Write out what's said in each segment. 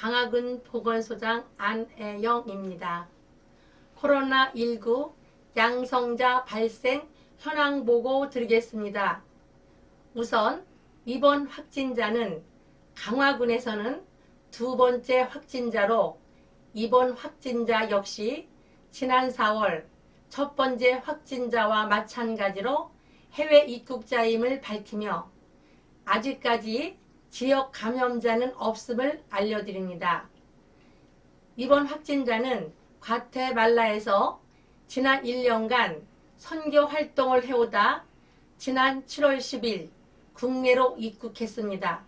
강화군 보건소장 안애영입니다. 코로나19 양성자 발생 현황 보고 드리겠습니다. 우선 이번 확진자는 강화군에서는 두 번째 확진자로 이번 확진자 역시 지난 4월 첫 번째 확진자와 마찬가지로 해외 입국자임을 밝히며 아직까지 지역 감염자는 없음을 알려드립니다. 이번 확진자는 과테말라에서 지난 1년간 선교 활동을 해오다 지난 7월 10일 국내로 입국했습니다.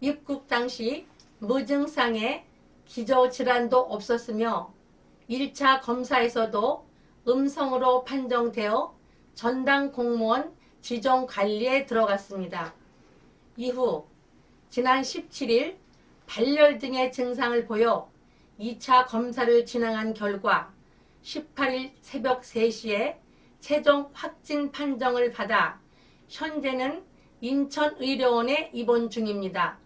입국 당시 무증상의 기저질환도 없었으며 1차 검사에서도 음성으로 판정되어 전당 공무원 지정 관리에 들어갔습니다. 이후 지난 17일 발열 등의 증상을 보여 2차 검사를 진행한 결과 18일 새벽 3시에 최종 확진 판정을 받아 현재는 인천의료원에 입원 중입니다.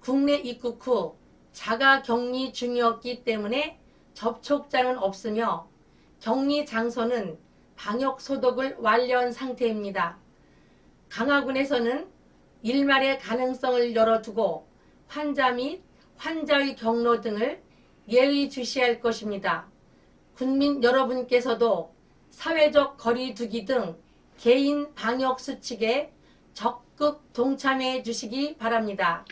국내 입국 후 자가 격리 중이었기 때문에 접촉자는 없으며 격리 장소는 방역 소독을 완료한 상태입니다. 강화군에서는 일말의 가능성을 열어두고 환자 및 환자의 경로 등을 예의주시할 것입니다. 국민 여러분께서도 사회적 거리두기 등 개인 방역 수칙에 적극 동참해 주시기 바랍니다.